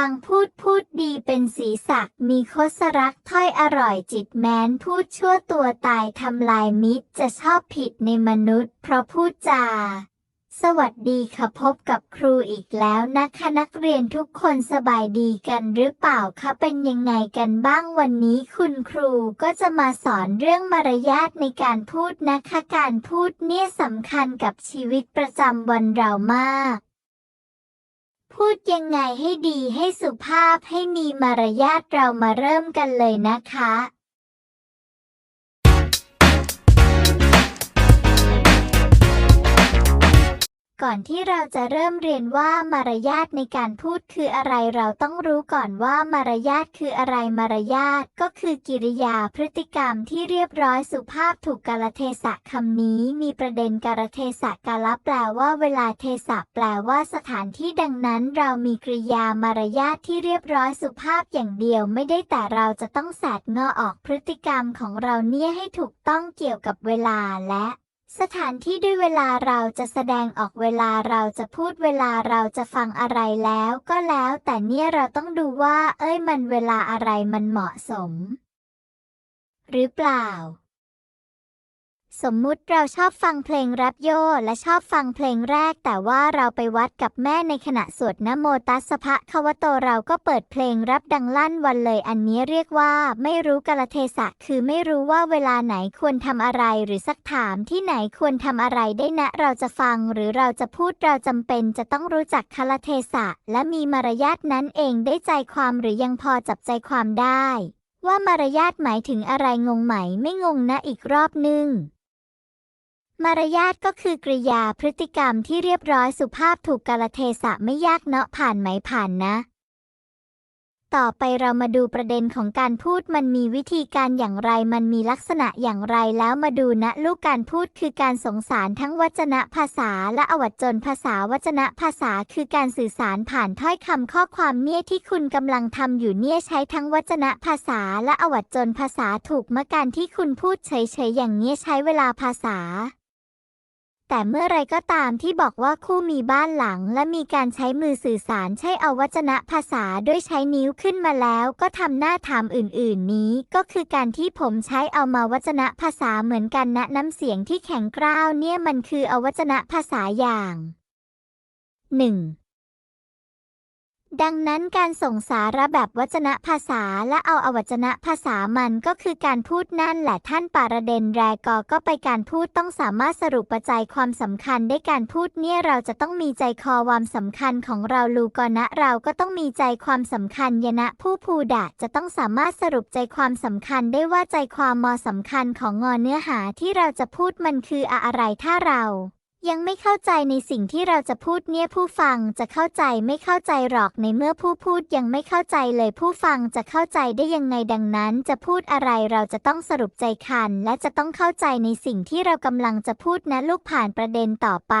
างพูดพูดดีเป็นสีสักมีคสรักถ้อยอร่อยจิตแม้นพูดชั่วตัวตายทำลายมิตรจะชอบผิดในมนุษย์ เพราะพูดจา สวัสดีค่ะพบกับครูอีกแล้วนะคะนักเรียนทุกคนสบายดีกันหรือเปล่าคะเป็นยังไงกันบ้างวันนี้คุณครูก็จะมาสอนเรื่องมารยาทในการพูดนะคะ การพูดเนี่ยสำคัญกับชีวิตประจำวันเรามาก พูดยังไงให้ดีให้สุภาพให้มีมารยาทเรามาเริ่มกันเลยนะคะ ก่อนที่เราจะเริ่มเรียนว่ามารยาทในการพูดคืออะไรเราต้องรู้ก่อนว่ามารยาทคืออะไรมารยาทก็คือกิริยาพฤติกรรมที่เรียบร้อยสุภาพถูกกาลเทศะคำนี้ มีประเด็นกาลเทศะกาลแปลว่าเวลาเทศะแปลว่าสถานที่ดังนั้นเรามีกริยามารยาทที่เรียบร้อยสุภาพอย่างเดียวไม่ได้แต่เราจะต้องแสดเงอออกพฤติกรรมของเราเนี่ยให้ถูกต้องเกี่ยวกับเวลาและ สถานที่ด้วยเวลาเราจะแสดงออกเวลาเราจะพูดเวลาเราจะฟังอะไรแล้วก็แล้ว แต่เนี่ยเราต้องดูว่า เอ้ยมันเวลาอะไรมันเหมาะสม หรือเปล่า สมมุติเราชอบฟังเพลงแรปโยและชอบฟังเพลงแรก แต่ว่าเราไปวัดกับแม่ในขณะสวดนะโมตัสสะภะคะวะโตเราก็เปิดเพลงแรปดังลั่นวันเลยอันนี้เรียกว่าไม่รู้กาลเทศะ คือไม่รู้ว่าเวลาไหนควรทำอะไรหรือสักถามที่ไหนควรทำอะไรได้นะ เราจะฟังหรือเราจะพูดเราจำเป็นจะต้องรู้จักคาลเทศะ และมีมารยาทนั้นเองได้ใจความหรือยังพอจับใจความได้ ว่ามารยาทหมายถึงอะไรงงไหมไม่งงนะอีกรอบนึง มารยาทก็คือกริยาพฤติกรรมที่เรียบร้อยสุภาพถูกกาลเทศะไม่ยากเนาะผ่านไหมผ่านนะ ต่อไปเรามาดูประเด็นของการพูดมันมีวิธีการอย่างไรมันมีลักษณะอย่างไรแล้วมาดูนะลูกการพูดคือการสงสารทั้งวจนะภาษาและอวัจนภาษาวจนะภาษาคือการสื่อสารผ่านถ้อยคำข้อความเนี่ยที่คุณกำลังทำอยู่เนี่ยใช้ทั้งวจนะภาษาและอวัจจนภาษาถูกเมื่อการที่คุณพูดเฉยๆอย่างเนี้ยใช้เวลาภาษา แต่เมื่อไรก็ตามที่บอกว่าคู่มีบ้านหลัง และมีการใช้มือสื่อสารใช้อวัจนะภาษาด้วยใช้นิ้วขึ้นมาแล้ว ก็ทำหน้าถามอื่น ๆ นี้ ก็คือการที่ผมใช้เอามาวัจนะภาษาเหมือนกันนะน้ำเสียงที่แข็งกร้าวเนี่ยมันคืออวัจนะภาษาอย่างหนึ่ง ดังนั้นการส่งสาระแบบวจนะภาษาและเอาอวัจนะภาษามันก็คือการพูดนั่นแหละท่านปาระเด็นแรกอก็ไปการพูดต้องสามารถสรุปปัจจัยความสำคัญได้การพูดเนี่ยเราจะต้องมีใจคอความสำคัญของเราลูกอนะเราก็ต้องมีใจความสำคัญยนะผู้ภูดะจะต้องสามารถสรุปใจความสำคัญได้ว่าใจความมอสำคัญของงอเนื้อหาที่เราจะพูดมันคืออะไรถ้าเรา ยังไม่เข้าใจในสิ่งที่เราจะพูดเนี่ยผู้ฟังจะเข้าใจไม่เข้าใจหรอกในเมื่อผู้พูดยังไม่เข้าใจเลยผู้ฟังจะเข้าใจได้ยังไงดังนั้น จะพูดอะไรเราจะต้องสรุปใจคัน และจะต้องเข้าใจในสิ่งที่เรากำลังจะพูดนะลูกผ่านประเด็นต่อไป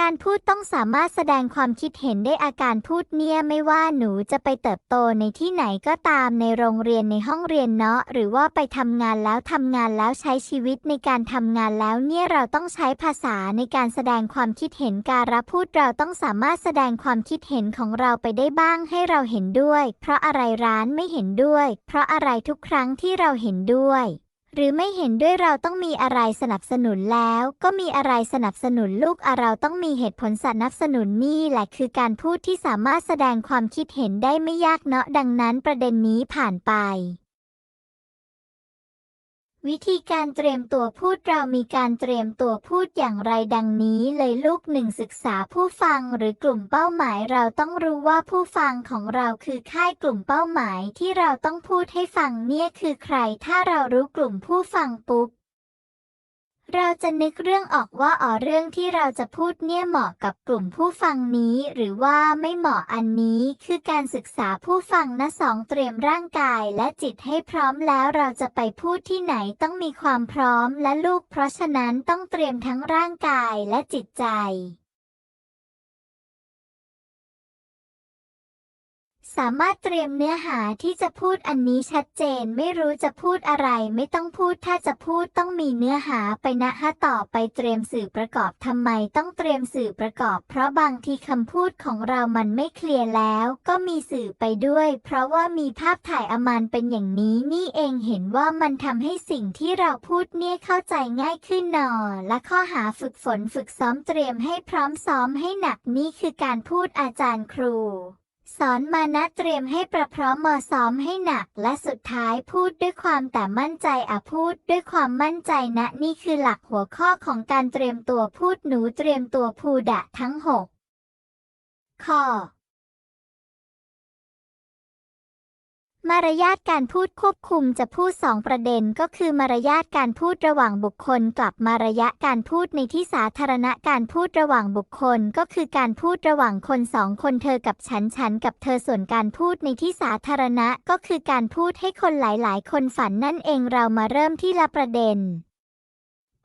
การพูดต้องสามารถแสดงความคิดเห็นได้อาการพูดเนี่ยไม่ว่าหนูจะไปเติบโตในที่ไหนก็ตามในโรงเรียนในห้องเรียนเนาะหรือว่าไปทำงานแล้วทำงานแล้วใช้ชีวิตในการทำงานแล้วเนี่ยเราต้องใช้ภาษาในการแสดงความคิดเห็นการรับพูดเราต้องสามารถแสดงความคิดเห็นของเราไปได้บ้างให้เราเห็นด้วย เพราะอะไรร้านไม่เห็นด้วย เพราะอะไรทุกครั้งที่เราเห็นด้วย หรือไม่เห็นด้วยเราต้องมีอะไรสนับสนุนแล้ว ก็มีอะไรสนับสนุนลูกเราต้องมีเหตุผลสนับสนุนนี่แหละคือการพูดที่สามารถแสดงความคิดเห็นได้ไม่ยากเนาะดังนั้นประเด็นนี้ผ่านไป วิธีการเตรียมตัวพูดเรามีการเตรียมตัวพูดอย่างไรดังนี้เลยลูกหนึ่งศึกษาผู้ฟังหรือกลุ่มเป้าหมายเราต้องรู้ว่าผู้ฟังของเราคือค่ายกลุ่มเป้าหมายที่เราต้องพูดให้ฟังเนี่ยคือใคร ถ้าเรารู้กลุ่มผู้ฟังปุ๊บ เราจะนึกเรื่องออกว่าอ๋อเรื่องที่เราจะพูดเนี่ยเหมาะกับกลุ่มผู้ฟังนี้ หรือว่าไม่เหมาะอันนี้คือการศึกษาผู้ฟังนะสองเตรียมร่างกายและจิตให้พร้อมแล้วเราจะไปพูดที่ไหนต้องมีความพร้อมและลูกเพราะฉะนั้นต้องเตรียมทั้งร่างกายและจิตใจ สามารถเตรียมเนื้อหาที่จะพูดอันนี้ชัดเจนไม่รู้จะพูดอะไรไม่ต้องพูดถ้าจะพูดต้องมีเนื้อหาไปนะฮะต่อไปเตรียมสื่อประกอบทำไมต้องเตรียมสื่อประกอบ เพราะบางทีคำพูดของเรามันไม่เคลียร์แล้ว ก็มีสื่อไปด้วย เพราะว่ามีภาพถ่ายอมันเป็นอย่างนี้นี่เองเห็นว่ามันทำให้สิ่งที่เราพูดเนี่ยเข้าใจง่ายขึ้นหนอ และข้อหาฝึกฝนฝึกซ้อมเตรียมให้พร้อมซ้อมให้หนักนี่คือการพูดอาจารย์ครู สอนมานะเตรียมให้ประพร้อมมอซ้อมให้หนัก และสุดท้ายพูดด้วยความแต่มั่นใจอะพูดด้วยความมั่นใจนะนี่คือหลักหัวข้อของการเตรียมตัวพูดหนูเตรียมตัวพูดะทั้งหกข้อ มารยาทการพูดควบคุมจะพูดสองประเด็นก็คือมารยาทการพูดระหว่างบุคคลกับมารยาทการพูดในที่สาธารณะการพูดระหว่างบุคคลก็คือการพูดระหว่างคนสองคนเธอกับฉันฉันกับเธอส่วนการพูดในที่สาธารณะก็คือการพูดให้คนหลายๆ คนฝันนั่นเองเรามาเริ่มที่ละประเด็น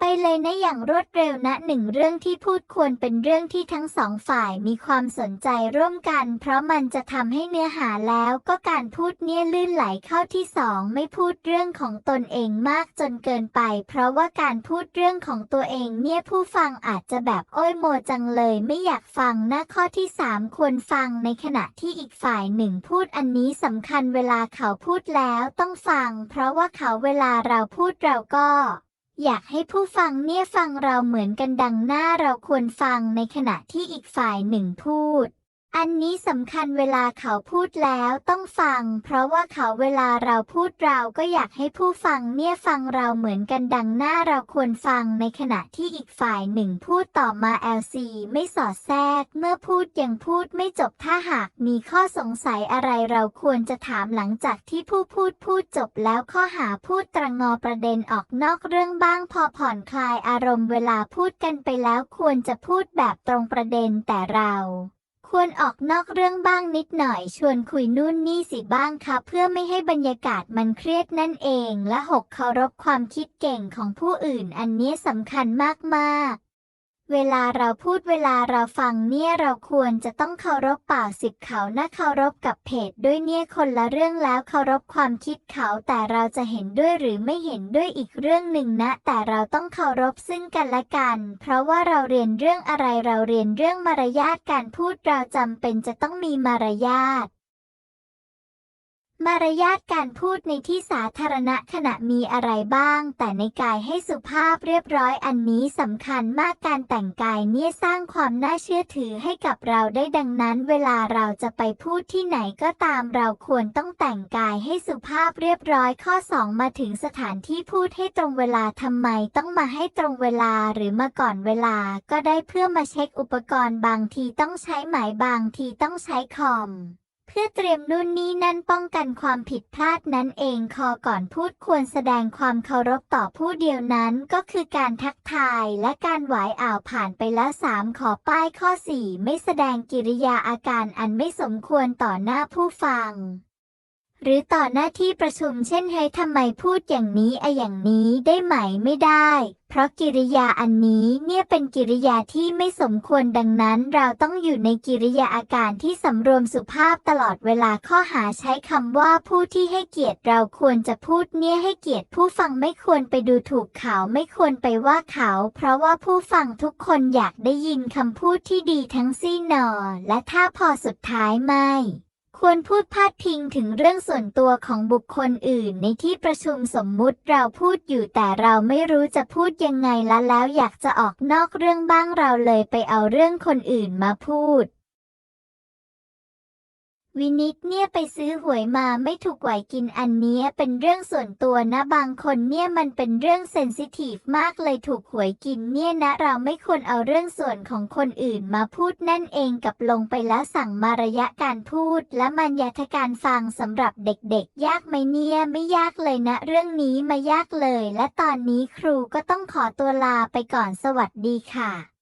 ไปเลยนะอย่างรวดเร็วนะหนึ่งเรื่องที่พูดควรเป็นเรื่องที่ทั้งสองฝ่ายมีความสนใจร่วมกัน เพราะมันจะทำให้เนื้อหาแล้วก็การพูดเนี่ยลื่นไหลเข้าที่สองไม่พูดเรื่องของตนเองมากจนเกินไป เพราะว่าการพูดเรื่องของตัวเองเนี่ยผู้ฟังอาจจะแบบโอ้ยโมจังเลย ไม่อยากฟังนะข้อที่สามควรฟังในขณะที่อีกฝ่ายหนึ่งพูดอันนี้สำคัญเวลาเขาพูดแล้วต้องฟัง เพราะว่าเขาเวลาเราพูดเราก็ อยากให้ผู้ฟังเนี่ยฟังเราเหมือนกันดังหน้าเราควรฟังในขณะที่อีกฝ่ายหนึ่งพูด อันนี้สำคัญเวลาเขาพูดแล้วต้องฟัง เพราะว่าเขาเวลาเราพูดเราก็อยากให้ผู้ฟังเนี่ยฟังเราเหมือนกันดังหน้าเราควรฟังในขณะที่อีกฝ่ายหนึ่งพูดต่อมา LC ไม่สอดแทรก เมื่อพูดยังพูดไม่จบถ้าหากมีข้อสงสัยอะไรเราควรจะถามหลังจากที่ผู้พูดพูดจบแล้วข้อหาพูดตรงงอประเด็นออกนอกเรื่องบ้างพอผ่อนคลายอารมณ์เวลาพูดกันไปแล้วควรจะพูดแบบตรงประเด็นแต่เรา ควรออกนอกเรื่องบ้างนิดหน่อย ชวนคุยนู่นนี่สิบ้างค่ะเพื่อไม่ให้บรรยากาศมันเครียดนั่นเอง และหกเคารพความคิดเก่งของผู้อื่นอันนี้สำคัญมากๆ เวลาเราพูดเวลาเราฟังเนี่ยเราควรจะต้องเคารพป่าสิบเขานะเคารพกับเพจด้วยเนี่ยคนละเรื่องแล้วเคารพความคิดเขาแต่เราจะเห็นด้วยหรือไม่เห็นด้วยอีกเรื่องหนึ่งนะ แต่เราต้องเคารพซึ่งกันและกัน เพราะว่าเราเรียนเรื่องอะไรเราเรียนเรื่องมารยาทการพูดเราจำเป็นจะต้องมีมารยาท มารยาทการพูดในที่สาธารณะขณะมีอะไรบ้าง แต่ในกายให้สุภาพเรียบร้อยอันนี้สำคัญมากการแต่งกายเนี่ยสร้างความน่าเชื่อถือให้กับเราได้ดังนั้น เวลาเราจะไปพูดที่ไหนก็ตามเราควรต้องแต่งกายให้สุภาพเรียบร้อยข้อ 2 มาถึงสถานที่พูดให้ตรงเวลาทำไมต้องมาให้ตรงเวลาหรือมาก่อนเวลา ก็ได้เพื่อมาเช็คอุปกรณ์บางทีต้องใช้หมายบางทีต้องใช้คอม เพื่อเตรียมนู่นนี่นั่นป้องกันความผิดพลาดนั่นเองคอก่อนพูดควรแสดงความเคารพต่อผู้เดียวนั้นก็คือการทักทายและการไหวอ่าวผ่านไปแล้วสามขอป้ายข้อ 4 ไม่แสดงกิริยาอาการอันไม่สมควรต่อหน้าผู้ฟัง หรือต่อหน้าที่ประชุมเช่นเฮ้ยทำไมพูดอย่างนี้อะอย่างนี้ได้ไหมไม่ได้ เพราะกิริยาอันนี้เนี่ยเป็นกิริยาที่ไม่สมควรดังนั้น เราต้องอยู่ในกิริยาอาการที่สำรวมสุภาพตลอดเวลาข้อหาใช้คำว่าผู้ที่ให้เกียรติเราควรจะพูดเนี่ยให้เกียรติผู้ฟังไม่ควรไปดูถูกเขาไม่ควรไปว่าเขา เพราะว่าผู้ฟังทุกคนอยากได้ยินคำพูดที่ดีทั้งสิ้นนอและถ้าพอสุดท้ายไม่ ควรพูดพาดพิงถึงเรื่องส่วนตัวของบุคคลอื่นในที่ประชุมสมมุติเราพูดอยู่แต่เราไม่รู้จะพูดยังไงละแล้วอยากจะออกนอกเรื่องบ้างเราเลยไปเอาเรื่องคนอื่นมาพูด วินิตเนี่ยไปซื้อหวยมาไม่ถูกไหวกินอันนี้เป็นเรื่องส่วนตัวนะบางคนเนี่ยมันเป็นเรื่องเซนซิทีฟมากเลยถูกหวยกินเนี่ยนะเราไม่ควรเอาเรื่องส่วนของคนอื่นมาพูดนั่นเองกับลงไปแล้วสั่งมารยะการพูด และมันยาทการฟังสำหรับเด็กๆ ยากไหมเนี่ยไม่ยากเลยนะ เรื่องนี้มายากเลย และตอนนี้ครูก็ต้องขอตัวลาไปก่อนสวัสดีค่ะ